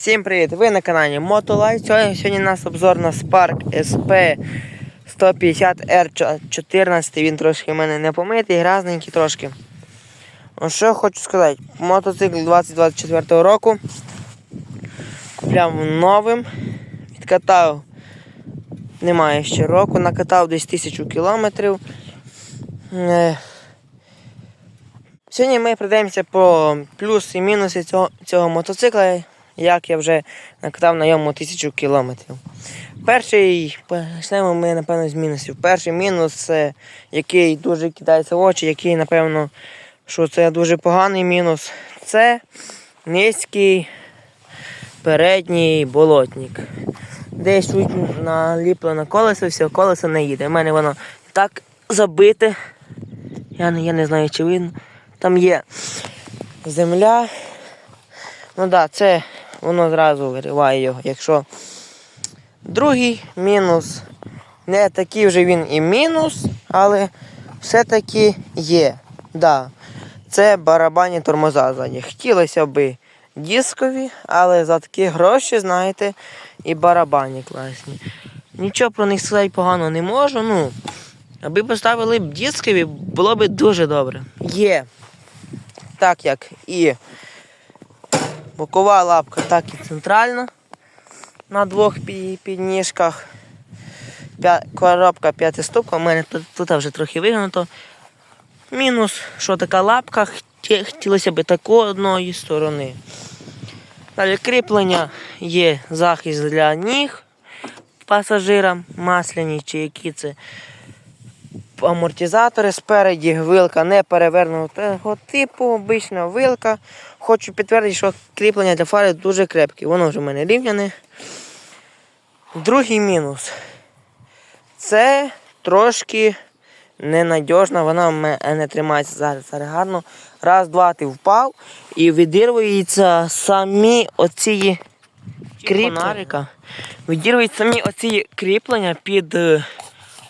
Всім привіт! Ви на каналі. Сьогодні, сьогодні у нас обзор на Spark SP 150R14. Він трошки в мене не помитий, грязненький трошки. Ну, що хочу сказати, мотоцикл 2024 року. Купляв новим. Відкатав немає ще року, накатав десь 1000 кілометрів. Е, Сьогодні ми пройдемося по плюс і мінуси цього, цього мотоцикла, як я вже накатав на ньому тисячу кілометрів. Перший, почнемо ми, напевно, з мінусів. Перший мінус, який дуже кидається в очі, який, напевно, що це дуже поганий мінус, це низький передній болотник. Десь чуть наліплено колесо, все, колесо не їде. У мене воно так забите. Я, не- я не знаю, чи видно. Там є земля. Ну так, да, це воно зразу вириває його. Якщо другий мінус, не такий вже він і мінус, але все-таки є. Да, це барабанні тормоза ззаді. Хотілося б дискові, але за такі гроші, знаєте, і барабані класні. Нічого про них сказати погано не можу. Ну, аби поставили б дискові, було б дуже добре. Є так як і бокова лапка, так і центральна на двох підніжках. Коробка п'ятиступка, у мене тут, тут вже трохи вигнуто. Мінус, що така лапка, хотілося б такої одної сторони. Далі кріплення є захист для ніг пасажирам, масляні чи які це амортизатори спереді, вилка не перевернутого типу, обична вилка. Хочу підтвердити, що кріплення для фари дуже крепке. Воно вже в мене рівняне. Другий мінус. Це трошки ненадіжна, вона в мене не тримається зараз, зараз гарно. Раз, два, ти впав і відірвуються самі оці кріплення. Відірвують самі оці кріплення під е,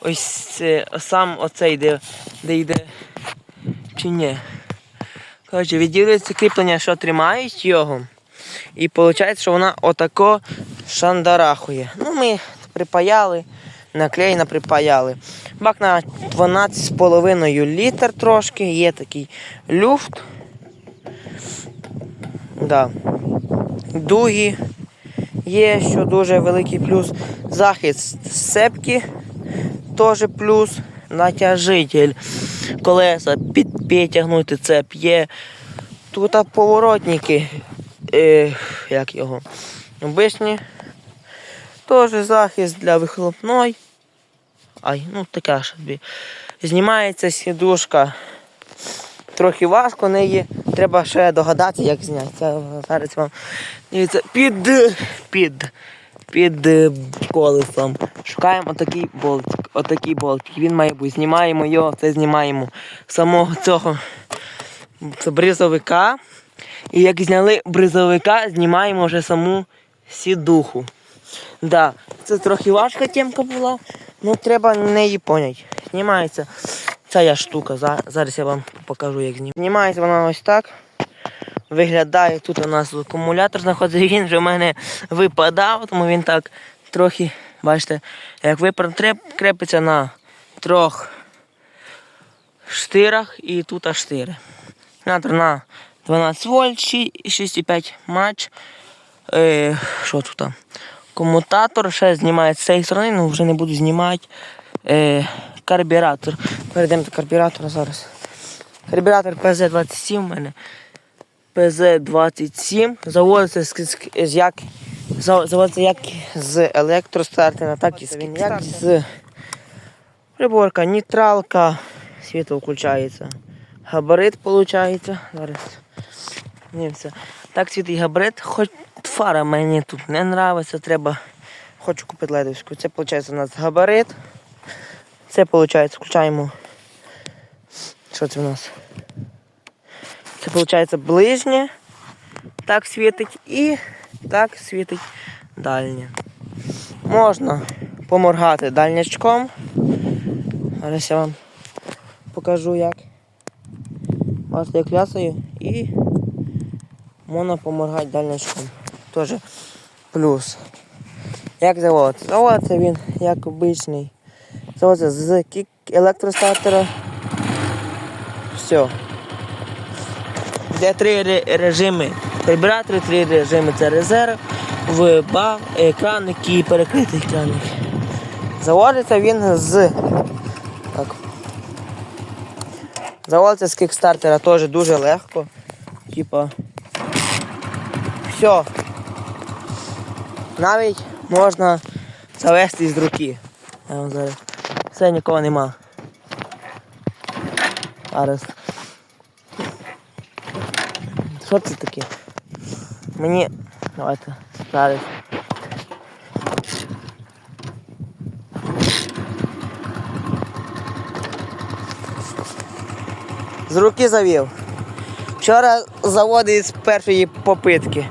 ось сам оцей, де, де йде. Чи ні? Коротше, відділюється кріплення, що тримають його. І виходить, що вона отако шандарахує. Ну, ми припаяли, наклеєно припаяли. Бак на 12,5 літр трошки, є такий люфт. Да. Дуги. Є, що дуже великий плюс. Захист сепки теж плюс. Натяжитель. Колеса підтягнути цеп є. Тут поворотники. Е, як його? Обичні. Теж захист для вихлопної. Ай, ну така ж. Знімається сідушка. Трохи важко неї. Треба ще догадатися, як зняти. Це зараз вам дивіться, під, під, під колесом. Шукаємо отакий болтик. Отакий болтик. Він має бути. Знімаємо його, це знімаємо самого цього бризовика. І як зняли бризовика, знімаємо вже саму сідуху. Да, це трохи важка темка була, але треба неї поняти. Знімається ця штука. Зараз я вам покажу, як знімається. Знімається вона ось так. Виглядає, тут у нас акумулятор знаходиться, він вже в мене випадав, тому він так трохи, бачите, як випад крепиться на трьох штирах і тут штири. Акумулятор на 12 вольт, ші- 6,5 матч. Е, що тут? Комутатор ще знімає з цієї сторони, ну вже не буду знімати. Е, карбюратор. Перейдемо до карбюратора зараз. Карбюратор PZ27 у мене. PZ27. Заводиться з, як, заводиться як з електростартера, так і з він як з приборка, нейтралка, світло включається. Габарит виходить. Зараз. Дивимося. Так світить габарит, хоч фара мені тут не подобається, треба. Хочу купити ледовську. Це виходить у нас габарит. Це виходить, включаємо. Що це в нас? Це виходить ближнє. Так світить і так світить дальнє. Можна поморгати дальнячком. Зараз я вам покажу як. Бачите, як лясаю і можна поморгати дальнячком. теж плюс. Як заводиться? Заводиться він як обичний. Заводиться з кік електростартера. Все. Де три режими. Карбюратори, три режими це резерв, ВБА, екранник і перекритий екранник. Заводиться він з. Так. Заводиться з кікстартера теж дуже легко. Типа. Все. Навіть можна завести з руки. Зараз. Все нікого нема. Зараз. Що це таке? Мені. Давайте. Зараз. З руки завів. Вчора заводив з першої попитки.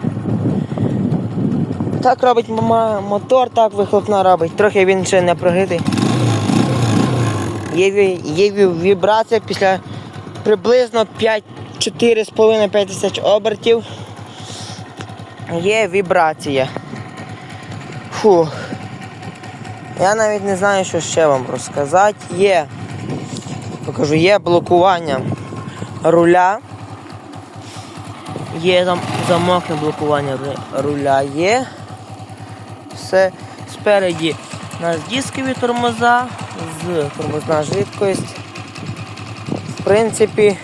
Так робить мотор, так вихлопна робить. Трохи він ще не прогритий. Є, є вібрація після приблизно 5 4,5-5 тисяч обертів. Є вібрація. Фу. Я навіть не знаю, що ще вам розказати. Є. Покажу, є блокування руля. Є зам, замок на блокування руля є. Все спереді у нас дискові тормоза, з тормозна жидкость. В принципі,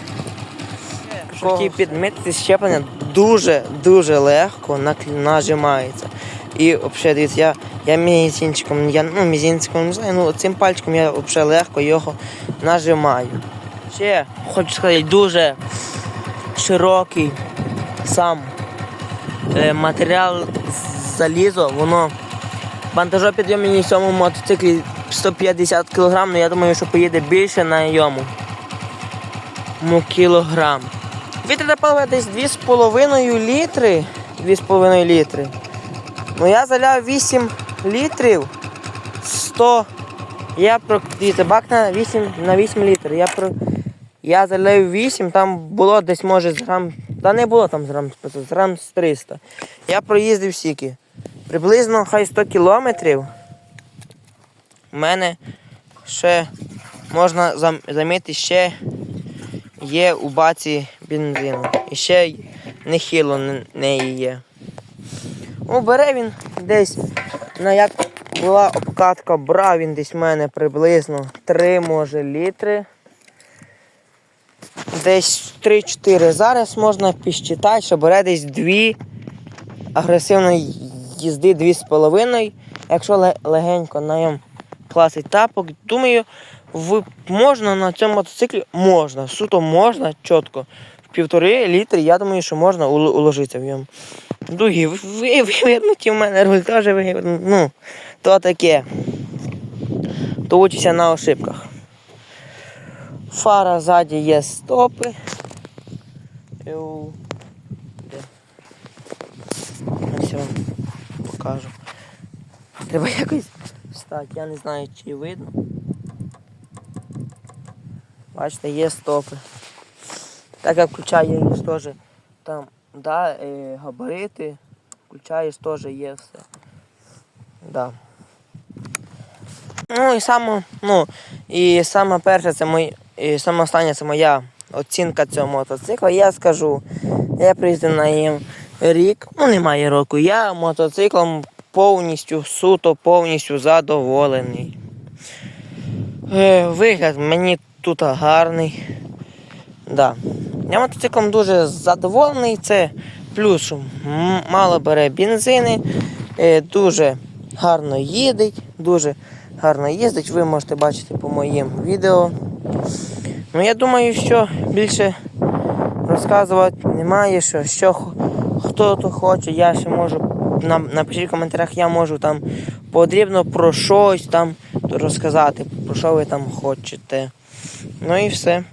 хотів підмітити щеплення дуже-дуже легко нажимається. І взагалі, дивіться, я, я мізинчиком, я ну, мізинчиком не знаю, ну цим пальчиком я взагалі легко його нажимаю. Ще хочу сказати, дуже широкий сам е, матеріал залізо, воно вантажопідйомні в цьому мотоциклі 150 кг, але я думаю, що поїде більше на йому. Му кілограм. Вітряна палива десь 2,5 літри. 2,5 літри. Ну я заляв 8 літрів 100. Я про бак на 8 на 8 літрів. Я про я залив 8, там було десь може з грам. Та не було там з грам з грам з 300. Я проїздив стільки. Приблизно хай 100 кілометрів. У мене ще можна зам- замітити, ще є у баці бензину. І ще нехило неї є. Ну, бере він десь, на як була обкатка, брав він десь в мене приблизно 3 може літри. Десь 3-4. Зараз можна підсчитати, що бере десь 2 агресивної їзди 2,5. Якщо легенько на ньому класить тапок, думаю, в, можна на цьому мотоциклі можна, суто можна чітко. В півтори літри, я думаю, що можна уло- уложитися в ньому. Дуги, ви- ви- вивернуті в мене руль теж вивернуті. Ну, то таке. То учися на ошибках. Фара ззаді є стопи. Де? Ось я вам покажу. Треба якось встати, я не знаю, чи видно. Бачите, є стопи. Так як включаю я теж там, да, е, габарити, включаєш теж є все. Да. Ну і саме, ну, і саме перше, це мої, і саме останнє це моя оцінка цього мотоцикла. Я скажу, я приїздив на їм рік, ну немає року. Я мотоциклом повністю, суто, повністю задоволений. Е, вигляд мені тут гарний. Да. Я мотоциклом дуже задоволений. Це плюс, мало бере бензини, е, дуже гарно їздить, дуже гарно їздить. Ви можете бачити по моїм відео. Ну, я думаю, що більше розказувати немає, що, що хто то хоче, я ще можу напишіть в коментарях, я можу там потрібно про щось там розказати, про що ви там хочете. Ну і все.